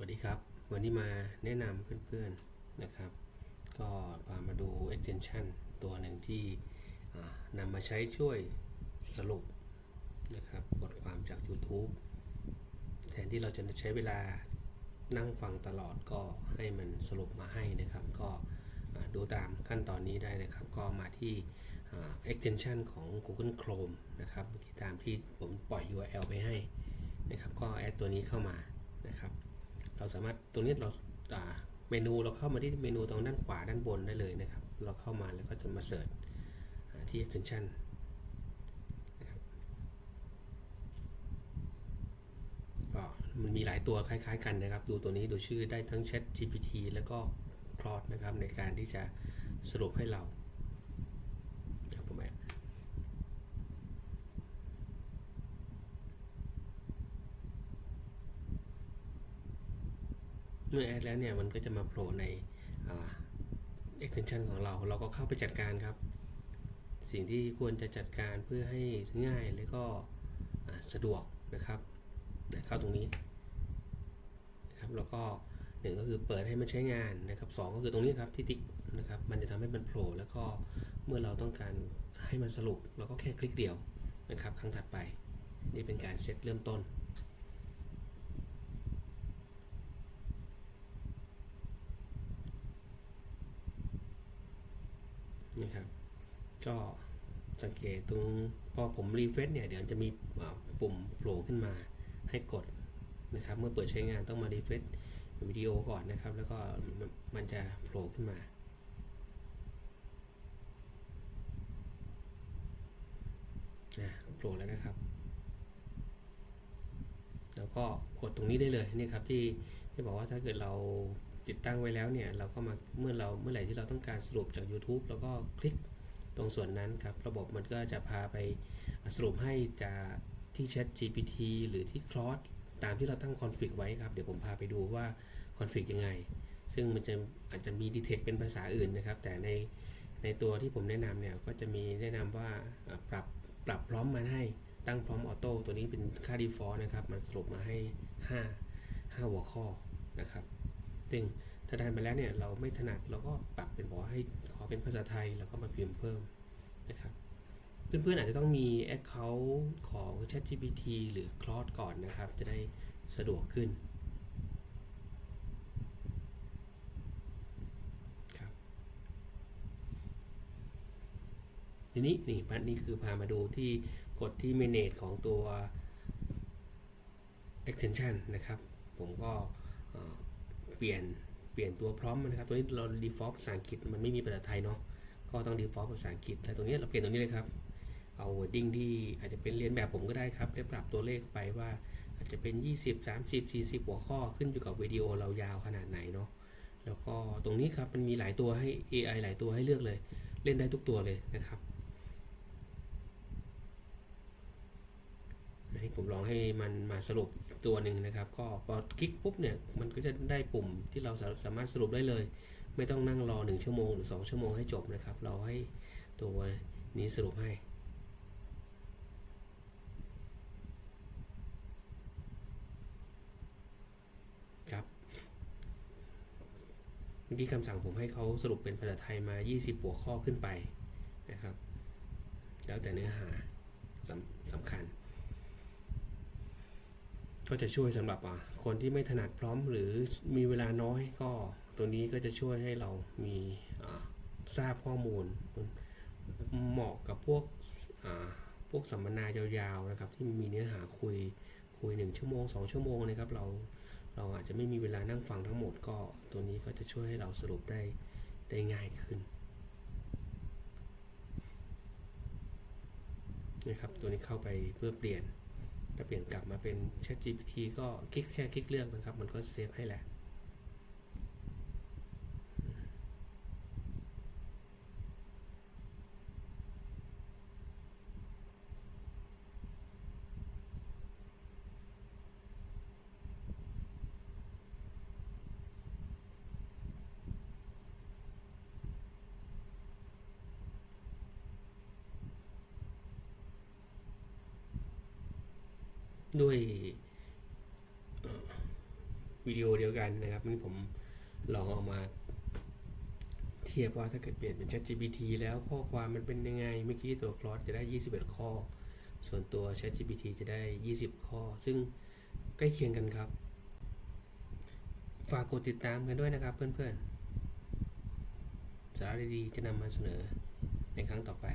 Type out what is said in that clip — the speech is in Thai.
วัสดีครับ วันนี้มาแนะนำเพื่อนๆนะครับ ก็พามาดู extension ตัวหนึ่งที่นำมาใช้ช่วยสรุปนะครับบทความจาก YouTube แทนที่เราจะใช้เวลานั่งฟังตลอดก็ให้มันสรุปมาให้นะครับ ก็ดูตามขั้นตอนนี้ได้นะครับ ก็มาที่ extension ของ Google Chrome นะครับตามที่ผมปล่อย URL ไปให้นะครับ ก็แอดตัวนี้เข้ามานะครับ เราสามารถตรงนี้เราเมนูเราเข้ามาที่เมนูตรงด้านขวาด้านบนได้เลยนะครับ เราเข้ามาแล้วก็จะมาเสิร์ชที่ extension ก็มันมีหลายตัวคล้ายๆ กันนะครับ ดูตัวนี้ดูชื่อได้ทั้ง Chat GPT แล้วก็ Claude นะครับในการที่จะสรุปให้เราครับผมแอบ เมื่อแอดแล้วเนี่ยมันก็จะมาโผล่ในอ่า extension ของเรา เราก็เข้าไปจัดการครับ สิ่งที่ควรจะจัดการเพื่อให้ง่ายและก็สะดวกนะครับ เข้าตรงนี้นะครับแล้วก็หนึ่งก็คือเปิดให้มันใช้งานนะครับสองก็คือตรงนี้ครับที่ติ๊กนะครับมันจะทำให้มันโผล่แล้วก็เมื่อเราต้องการให้มันสรุป เราก็แค่คลิกเดียวนะครับ ครั้งถัดไป นี่เป็นการเซตเริ่มต้น นี่ครับ ก็สังเกตตรงพอผมรีเฟรชเนี่ยเดี๋ยวจะมีปุ่มโผล่ขึ้นมาให้กดนะครับเมื่อเปิดใช้งานต้องมารีเฟรชวิดีโอก่อนนะครับ แล้วก็มันจะโผล่ขึ้นมาโผล่แล้วนะครับ แล้วก็กดตรงนี้ได้เลยนี่ครับที่ที่บอกว่าถ้าเกิดเรา ติดตั้งไว้แล้วเนี่ยเราก็มาเมื่อเราเมื่อไหร่ที่เราต้องการสรุปจาก YouTube แล้วก็คลิกตรงส่วนนั้นครับ ระบบมันก็จะพาไปสรุปให้จากที่ Chat GPT หรือที่ Claude ตามที่เราตั้งคอนฟิกไว้ครับ เดี๋ยวผมพาไปดูว่าคอนฟิกยังไง ซึ่งมันจะอาจจะมีดีเทคเป็นภาษาอื่นนะครับ แต่ในในตัวที่ผมแนะนำเนี่ยก็จะมีแนะนำว่าอ่าปรับปรับพร้อมมาให้ตั้งพร้อมออโต้ตัวนี้เป็นค่า default นะครับ มันสรุปมาให้ 5 5 หัวข้อนะครับ ซึ่งถ้าได้มาแล้วเนี่ยเราไม่ถนัดเราก็ปรับเป็นบอกว่าให้ขอเป็นภาษาไทยแล้วก็มาพิมพ์เพิ่มนะครับเพื่อนๆอาจจะต้องมี Account ของ ChatGPT หรือ Claude ก่อนนะครับ จะได้สะดวกขึ้นครับทีนี้นี่พันนี่คือพามาดูที่กดที่ Manage ของตัว extension นะครับ ผมก็ เปลี่ยนเปลี่ยนตัวพร้อมนะครับ ตัวนี้เรา default ภาษาอังกฤษมันไม่มีภาษาไทยเนาะ ก็ต้อง default ภาษาอังกฤษแต่ตรงนี้เราเปลี่ยนตรงนี้เลยครับ เอา wording ที่อาจจะเป็นเรียนแบบผมก็ได้ครับได้ปรับตัวเลขไปว่าอาจจะเป็น 20 30 40 หัวข้อขึ้นอยู่กับวิดีโอเรายาวขนาดไหนเนาะ แล้วก็ตรงนี้ครับมันมีหลายตัวให้ AI หลายตัวให้เลือกเลย เล่นได้ทุกตัวเลยนะครับ ให้ ผมลองให้มันมาสรุปตัวหนึ่งนะครับ ก็พอคลิกปุ๊บเนี่ยมันก็จะได้ปุ่มที่เราสาสามารถสรุปได้เลย ไม่ต้องนั่งรอ 1 ชั่วโมงหรือ 2 ชั่วโมงให้จบนะครับ เราให้ตัวนี้สรุปให้ครับเมื่อกี้คำสั่งผมให้เขาสรุปเป็นภาษาไทยมา 20 หัวข้อขึ้นไปนะครับ แล้วแต่เนื้อหาสำสำคัญ ก็จะช่วยสำหรับคนที่ไม่ถนัดพร้อมหรือมีเวลาน้อยก็ตัวนี้ก็จะช่วยให้เรามีทราบข้อมูล เหมาะกับพวกพวกสัมมนายาวๆนะครับที่มีเนื้อหาคุยคุยหนึ่งชั่วโมงสองชั่วโมงนะครับเราเราอาจจะไม่มีเวลานั่งฟังทั้งหมดก็ตัวนี้ก็จะช่วยให้เราสรุปได้ได้ง่ายขึ้นนะครับตัวนี้เข้าไปเพื่อเปลี่ยน ถ้าเปลี่ยนกลับมาเป็น Chat GPT ก็คลิกแค่คลิกเลือกนะครับ มันก็เซฟให้แหละ ด้วยวิดีโอเดียวกันนะครับนี่ผมลองเอามาเทียบว่าถ้าเกิดเปลี่ยนเป็น ChatGPT แล้วข้อความมันเป็นยังไง เมื่อกี้ตัว Claude จะได้ 21 ข้อ ส่วนตัว ChatGPT จะได้ 20 ข้อ ซึ่งใกล้เคียงกันครับ ฝากกดติดตามกันด้วยนะครับเพื่อนๆ สาระดีๆจะนำมาเสนอในครั้งต่อไป